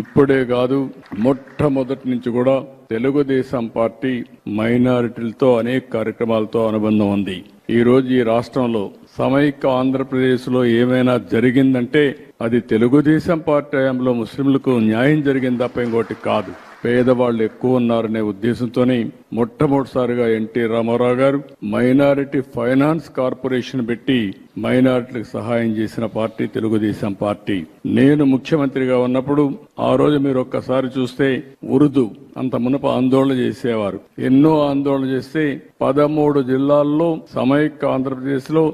ఇప్పుడే కాదు మొట్టమొదటి నుంచి కూడా తెలుగుదేశం పార్టీ మైనారిటీలతో అనేక కార్యక్రమాలతో అనుబంధం ఉంది. ఈ రోజు ఈ రాష్ట్రంలో సమైక్య ఆంధ్రప్రదేశ్లో ఏమైనా జరిగిందంటే అది తెలుగుదేశం పార్టీ హయాంలో ముస్లింలకు న్యాయం జరిగింది తప్ప ఇంకోటి కాదు. పేదవాళ్ళు ఎక్కువ ఉన్నారనే ఉద్దేశంతోనే మొట్టమొదటిసారిగా ఎన్టీ రామారావు గారు మైనారిటీ ఫైనాన్స్ కార్పొరేషన్ పెట్టి మైనారిటీలకు సహాయం చేసిన పార్టీ తెలుగుదేశం పార్టీ. నేను ముఖ్యమంత్రిగా ఉన్నప్పుడు ఆ రోజు మీరు ఒక్కసారి చూస్తే ఉర్దూ అంత మునప ఆందోళన చేసేవారు. ఎన్నో ఆందోళన చేస్తే పదమూడు జిల్లాల్లో సమైక్య ఆంధ్రప్రదేశ్లో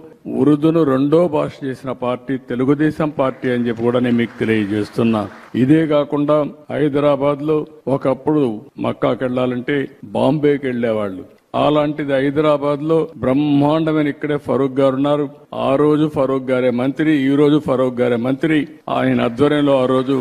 రెండో భాష చేసిన పార్టీ తెలుగుదేశం పార్టీ అని చెప్పి కూడా నేను మీకు తెలియజేస్తున్నా. ఇదే కాకుండా హైదరాబాద్లో ఒకప్పుడు మక్కాకి వెళ్ళాలంటే బాంబేకి వెళ్ళేవాళ్ళు అలాంటిది హైదరాబాద్లో బ్రహ్మాండమైన ఇక్కడే ఫరూక్ గారు ఉన్నారు. ఆ రోజు ఫరూక్ గారే మంత్రి ఈ రోజు ఫరూక్ గారే మంత్రి. ఆయన ఆధ్వర్యంలో ఆ రోజు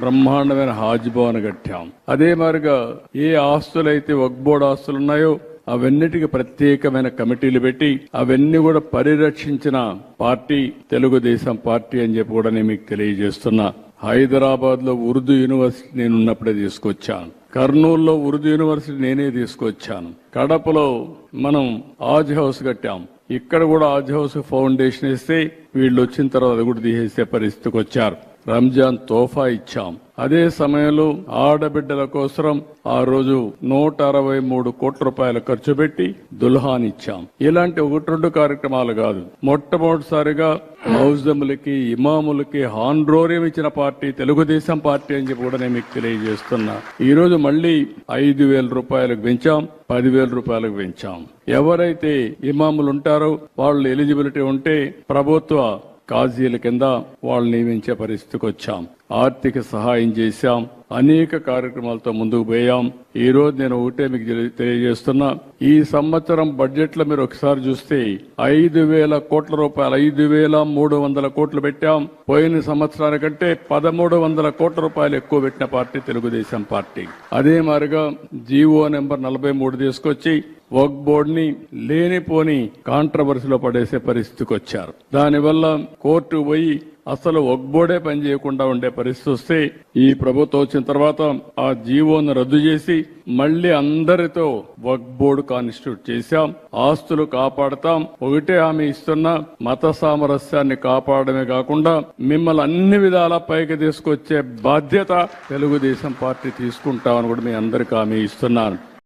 బ్రహ్మాండమైన హాజ్ భవన్ కట్టాం. అదే మాదిరిగా ఏ ఆస్తులైతే వక్బోర్డ్ ఆస్తులు ఉన్నాయో అవన్నిటికి ప్రత్యేకమైన కమిటీలు పెట్టి అవన్నీ కూడా పరిరక్షించిన పార్టీ తెలుగుదేశం పార్టీ అని చెప్పి కూడా నేను మీకు తెలియజేస్తున్నా. హైదరాబాద్లో ఉర్దూ యూనివర్సిటీ నేను ఉన్నప్పుడే తీసుకొచ్చాను. కర్నూలులో ఉర్దూ యూనివర్సిటీ నేనే తీసుకొచ్చాను. కడపలో మనం ఆజ్ హౌస్ కట్టాం. ఇక్కడ కూడా ఆజ్ హౌస్ ఫౌండేషన్ ఇస్తే వీళ్ళు వచ్చిన తర్వాత అది కూడా తీసేసే పరిస్థితికి వచ్చారు. రంజాన్ తోఫా ఇచ్చాం. అదే సమయంలో ఆడబిడ్డల కోసం ఆ రోజు నూట అరవై మూడు కోట్ల రూపాయలు ఖర్చు పెట్టి దుల్హాన్ ఇచ్చాం. ఇలాంటి ఒకటి రెండు కార్యక్రమాలు కాదు. మొట్టమొదటిసారిగా మౌజములకి ఇమాములకి హాండ్రోర్యం ఇచ్చిన పార్టీ తెలుగుదేశం పార్టీ అని చెప్పి కూడా నేను మీకు తెలియజేస్తున్నా. ఈ రోజు మళ్ళీ ఐదు వేల రూపాయలకు పెంచాం పదివేల రూపాయలకు పెంచాం. ఎవరైతే ఇమాములు ఉంటారో వాళ్ళు ఎలిజిబిలిటీ ఉంటే ప్రభుత్వ కాజీల కింద వాళ్ళు నియమించే పరిస్థితికి వచ్చాం. ఆర్థిక సహాయం చేశాం. అనేక కార్యక్రమాలతో ముందుకు పోయాం. ఈ రోజు నేను ఒకటే మీకు తెలియజేస్తున్నా. ఈ సంవత్సరం బడ్జెట్లో మీరు ఒకసారి చూస్తే ఐదు వేల కోట్ల రూపాయలు ఐదు వేల మూడు వందల కోట్లు పెట్టాం. పోయిన సంవత్సరానికంటే పదమూడు వందల కోట్ల రూపాయలు ఎక్కువ పెట్టిన పార్టీ తెలుగుదేశం పార్టీ. అదే మారిగా జీవో నెంబర్ నలభై మూడు తీసుకొచ్చి వర్క్ బోర్డ్ని లేనిపోని కాంట్రవర్సీలో పడేసే పరిస్థితికి వచ్చారు దానివల్ల కోర్టు పోయి అసలు వర్క్ బోర్డే పనిచేయకుండా ఉండే పరిస్థితి వస్తే ఈ ప్రభుత్వం వచ్చిన తర్వాత ఆ జీవోను రద్దు చేసి మళ్ళీ అందరితో వర్క్ బోర్డు కాన్స్టిట్యూట్ చేశాం. ఆస్తులు కాపాడతాం. ఒకటే హామీ ఇస్తున్న మత సామరస్యాన్ని కాపాడమే కాకుండా మిమ్మల్ని అన్ని విధాల పైకి తీసుకొచ్చే బాధ్యత తెలుగుదేశం పార్టీ తీసుకుంటామని కూడా మీ అందరికి హామీ ఇస్తున్నాను.